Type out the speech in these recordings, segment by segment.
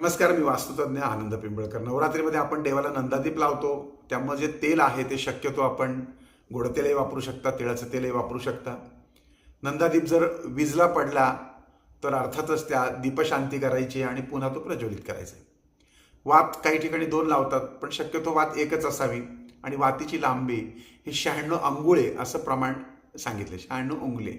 नमस्कार मी वास्तुतज्ञ आनंद पिंबळकर. नवरात्रीमध्ये आपण देवाला नंदादीप लावतो. त्यामुळे जे तेल आहे ते शक्यतो आपण गोड तेलही वापरू शकता तिळाचं तेलही वापरू शकता. नंदादीप जर विजला पडला तर अर्थातच त्या दीपशांती करायची आणि पुन्हा तो प्रज्वलित करायचा. वात काही ठिकाणी दोन लावतात पण शक्यतो वात एकच असावी. आणि वातीची लांबी ही शहाण्णव अंगुळे असं प्रमाण सांगितले शहाण्णव उंगले.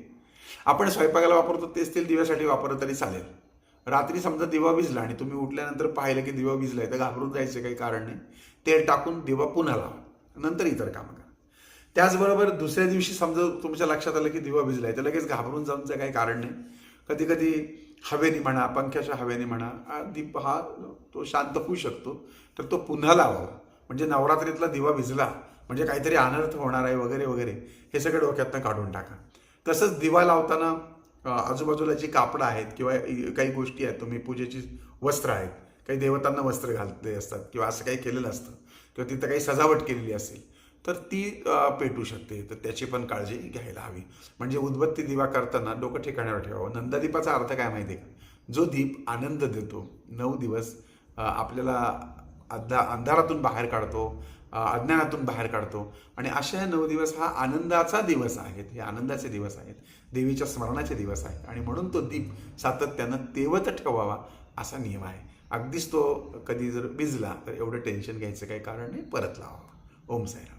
आपण स्वयंपाकाला वापरतो तेच तेल दिव्यासाठी वापरलं तरी चालेल. रात्री समजा दिवा विजला आणि तुम्ही उठल्यानंतर पाहिलं की दिवा विजलाय तर घाबरून जायचं काही कारण नाही. तेल टाकून दिवा पुन्हा लावा. नंतर इतर कामं करा. त्याचबरोबर दुसऱ्या दिवशी समजा तुमच्या लक्षात आलं की दिवा विजलाय तर लगेच घाबरून जाऊनचं काही कारण नाही. कधी कधी हवेने म्हणा पंख्याच्या हवेने म्हणा दीप हा तो शांत होऊ शकतो तर तो पुन्हा लावावा. म्हणजे नवरात्रीतला दिवा विजला म्हणजे काहीतरी अनर्थ होणार आहे वगैरे वगैरे हे सगळं डोक्यातनं काढून टाका. तसंच दिवा लावताना आजूबाजूला जी कापडं आहेत किंवा काही गोष्टी आहेत तुम्ही पूजेची वस्त्र आहेत काही देवतांना वस्त्र घालते असतात किंवा असं काही केलेलं असतं किंवा तिथं काही सजावट केलेली असेल तर ती पेटू शकते. तर त्याची पण काळजी घ्यायला हवी. म्हणजे उदबत्ती दिवा करताना डोकं ठिकाणावर ठेवावं. नंददीपाचा अर्थ काय माहिती आहे का? जो दीप आनंद देतो नऊ दिवस आपल्याला अंधा अंधारातून बाहेर काढतो अज्ञानातून बाहेर काढतो. आणि अशा नऊ दिवस हा आनंदाचा दिवस आहेत. हे आनंदाचे दिवस आहेत. देवीच्या स्मरणाचे दिवस आहेत. आणि म्हणून तो दीप सातत्यानं तेवत ठेवावा असा नियम आहे. अगदीच तो कधी जर भिजला तर एवढं टेन्शन घ्यायचं काही कारण नाही. परत लावावा ओम साईराम.